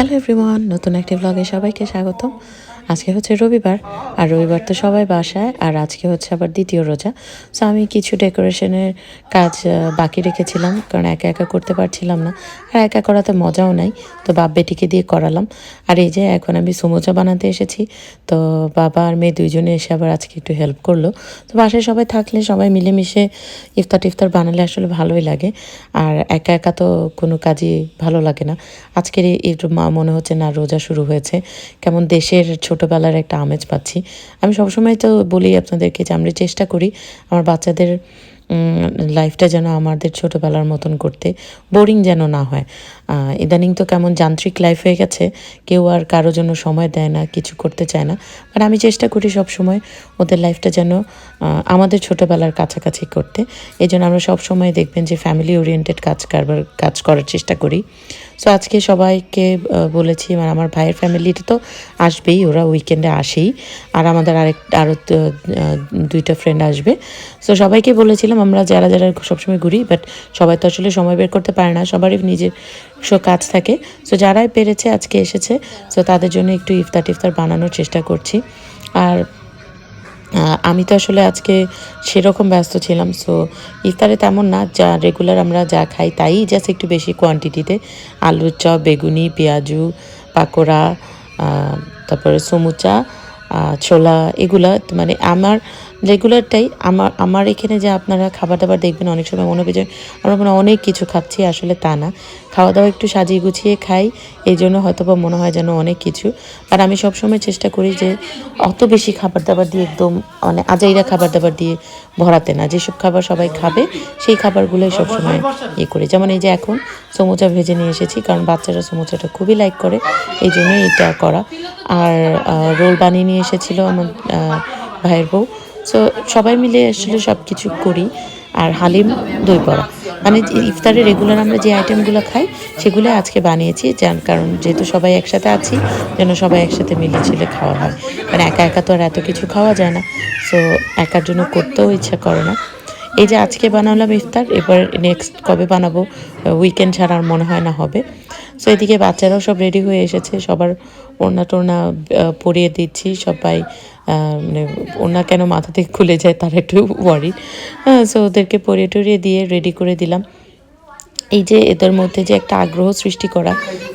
Hello everyone নতুন একটি ব্লগে সবাইকে স্বাগতম। আজকে হচ্ছে রবিবার, আর রবিবার তো সবাই বাসায়, আর আজকে হচ্ছে আবার দ্বিতীয় রোজা। সো আমি কিছু ডেকোরেশনের কাজ বাকি রেখেছিলাম, কারণ একা একা করতে পারছিলাম না। আর একা করাতে মজাও নাই, তো বাপ বেটিকে দিয়ে করালাম। আর এই যে এখন আমি সমোচা বানাতে এসেছি, তো বাবা আর মেয়ে দুইজনে এসে আবার আজকে একটু হেল্প করল। তো বাসায় সবাই থাকলে সবাই মিলেমিশে ইফতার টিফতার বানালে আসলে ভালোই লাগে। আর একা একা তো কোনো কাজই ভালো লাগে না। আজকের এই মা মনে হচ্ছে না রোজা শুরু হয়েছে। কেমন দেশের ছোটবেলার একটা আমেজ পাচ্ছি। আমি সবসময় তো বলি আপনাদেরকে যে আমরা চেষ্টা করি আমার বাচ্চাদের লাইফটা যেন আমাদের ছোটোবেলার মতন করতে বোরিং যেন না হয়। ইদানিং তো কেমন যান্ত্রিক লাইফ হয়ে গেছে, কেউ আর কারও জন্য সময় দেয় না, কিছু করতে চায় না। বাট আমি চেষ্টা করি সব সময় ওদের লাইফটা যেন আমাদের ছোটোবেলার কাছাকাছি করতে। এই জন্য আমরা সব সময় দেখবেন যে ফ্যামিলি ওরিয়েন্টেড কাজ কারবার, কাজ করার চেষ্টা করি। সো আজকে সবাইকে বলেছি মানে আমার ভাইয়ের ফ্যামিলিটা তো আসবেই, ওরা উইকেন্ডে আসেই। আর আমাদের আরেক আরও দুইটা ফ্রেন্ড আসবে। সো সবাইকে বলেছিলাম আমরা যারা যারা সবসময় ঘুরি বাট সবাই তো আসলে সময় বের করতে পারে না, সবারই নিজের কাজ থাকে। সো যারাই পেরেছে, আজকে এসেছে সো তাদের জন্য একটু ইফতার টিফতার বানানোর চেষ্টা করছি। আর আমি তো আসলে আজকে সেরকম ব্যস্ত ছিলাম সো ইফতারে তেমন না, যা রেগুলার আমরা যা খাই তাই জাস্ট একটু বেশি কোয়ান্টিটিতে আলুর চপ, বেগুনি, পেঁয়াজু, পাকোড়া তারপরে সমুচা ছোলা, এগুলা মানে আমার রেগুলারটাই আমার আমার এখানে যে আপনারা খাবার দাবার দেখবেন, অনেক সময় মনে হবে যে আমরা মনে অনেক কিছু খাচ্ছি, আসলে তা না। খাওয়া দাওয়া একটু সাজিয়ে গুছিয়ে খাই, এই জন্য হয়তো বা মনে হয় যেন অনেক কিছু। আর আমি সবসময় চেষ্টা করি যে অত বেশি খাবার দাবার দিয়ে একদম মানে আজাইরা খাবার দাবার দিয়ে ভরাতে না। যেসব খাবার সবাই খাবে, সেই খাবারগুলোই সবসময় ইয়ে করি। যেমন এই যে এখন সমুচা ভেজে নিয়ে এসেছি, কারণ বাচ্চারা সমুচাটা খুবই লাইক করে, এই জন্যই এটা করা। আর রোল বানিয়ে নিয়ে এসেছিল আমার ভাইয়ের বউ। সো সবাই মিলে আসলে সব কিছু করি। আর হালিম দই বড়া। মানে ইফতারে রেগুলার আমরা যে আইটেমগুলো খাই, সেগুলো আজকে বানিয়েছি, যার কারণ যেহেতু সবাই একসাথে আছি, যেন সবাই একসাথে মিলে ঝিলে খাওয়া হয়। মানে একা একা তো আর এত কিছু খাওয়া যায় না। সো একার জন্য করতেও ইচ্ছা করে না। এই যে আজকে বানালাম ইফতার, এবার নেক্সট কবে বানাবো উইকেন্ড ছাড়া আর মনে হয় না হবে। সো এদিকে বাচ্চারাও সব রেডি হয়ে এসেছে। সবার ওড়না টোড়না পরিয়ে দিচ্ছি। সবাই মানে ওড়না কেন মাথা থেকে খুলে যায় তারা একটু ওয়ারি সো ওদেরকে পরিয়ে টরিয়ে দিয়ে রেডি করে দিলাম। এই যে এদের মধ্যে যে একটা আগ্রহ সৃষ্টি করা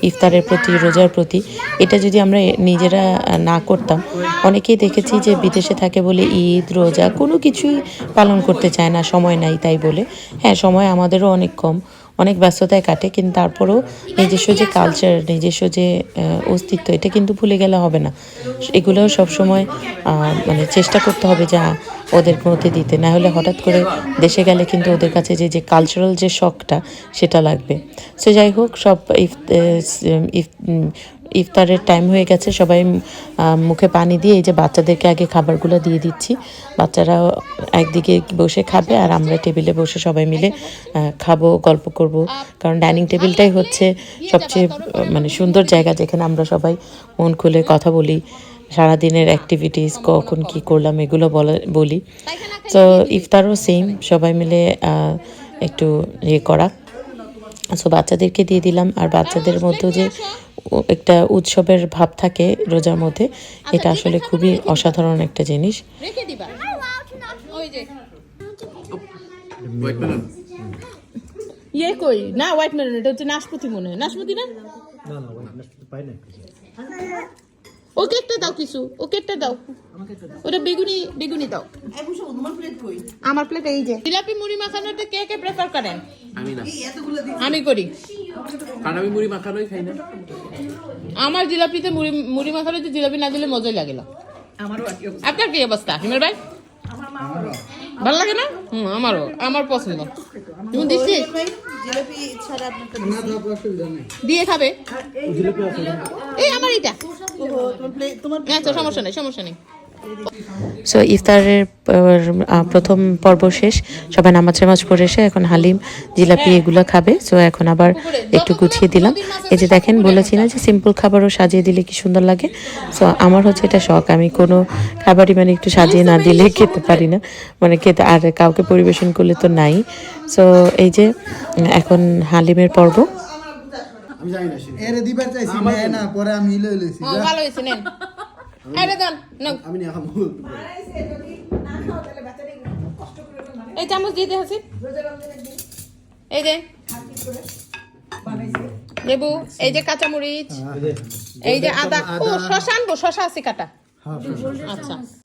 ইফতারের প্রতি, রোজার প্রতি, এটা যদি আমরা নিজেরা না করতাম, অনেকেই দেখেছি যে বিদেশে থাকে বলে ঈদ, রোজা কোনো কিছুই পালন করতে চায় না, সময় নাই তাই বলে। হ্যাঁ সময় আমাদেরও অনেক কম। অনেক ব্যস্ততায় কাটে, কিন্তু তারপরেও নিজস্ব যে কালচার নিজস্ব যে অস্তিত্ব, এটা কিন্তু ভুলে গেলে হবে না। এগুলোও সবসময় মানে চেষ্টা করতে হবে যা ওদের মধ্যে দিতে। না হলে হঠাৎ করে দেশে গেলে কিন্তু ওদের কাছে যে যে কালচারাল যে শখটা, সেটা লাগবে। সো যাই হোক, সব ইফ ইফ ইফতারের টাইম হয়ে গেছে। সবাই মুখে পানি দিয়ে এই যে বাচ্চাদেরকে আগে খাবারগুলো দিয়ে দিচ্ছি। বাচ্চারা একদিকে বসে খাবে আর আমরা টেবিলে বসে সবাই মিলে খাব, গল্প করব। কারণ ডাইনিং টেবিলটাই হচ্ছে সবচেয়ে মানে সুন্দর জায়গা যেখানে আমরা সবাই মন খুলে কথা বলি। সারাদিনের অ্যাক্টিভিটিস কখন কি করলাম এগুলো বলা বলি। তো ইফতারও সেম সবাই মিলে একটু ইয়ে করা। সো বাচ্চাদেরকে দিয়ে দিলাম। আর বাচ্চাদের মধ্যেও যে একটা উৎসবের ভাব থাকে রোজার মধ্যে এটা আসলে খুবই অসাধারণ একটা জিনিস। ইয়ে কই? না হোয়াইট মেরুন এটা হচ্ছে নাশপাতি মনে হয়। নাশপাতি না? না না ওই নাশপাতি পাই না ওকে একটা দাও কিছু ওকে একটা দাও। ওটা বেগুনি বেগুনি দাও। আমার প্লেট এই যে। জিলাপি মুড়ি মাখানোটা কে কে প্রেফার করেন? আমি না। আমি করি। কারণ আমি মুড়ি মাখানোই খাই না। আমার জিলাপিতে মুড়ি মুড়ি মাখানোতে জিলাপি না দিলে মজাই লাগে না। আপনার কি অবস্থা? হিমের ভাই? ভালো লাগে না? হুম আমারও। আমার পছন্দ। তুমি দিচ্ছিস? দিয়ে খাবে? এই আমার এটা আচ্ছা সমস্যা নেই সমস্যা নেই। সো ইফতারের প্রথম পর্ব শেষ। সবাই নামাজ টামাজ পড়ে এসে এখন হালিম জিলাপি এগুলো খাবে। সো এখন আবার একটু গুছিয়ে দিলাম। এই যে দেখেন বলেছি না যে সিম্পল খাবারও সাজিয়ে দিলে কি সুন্দর লাগে? সো আমার হচ্ছে এটা শখ। আমি কোনো খাবারই মানে একটু সাজিয়ে না দিলে খেতে পারি না। মানে খেতে আর কাউকে পরিবেশন করলে তো নাই। সো এই যে এখন হালিমের পর্ব। আমি জানি না এরে দিবার চাইছি না পরে আমি লই লইছি। ভালো হয়েছে নেন। আরে দেন নাও। আমি নিয়ে খাব এই চামচ হাসি। এই যে লেবু এই যে কাঁচামরিচ এই যে আদা। ও শশা আনব শশা আছে কাটা। হ্যাঁ আচ্ছা।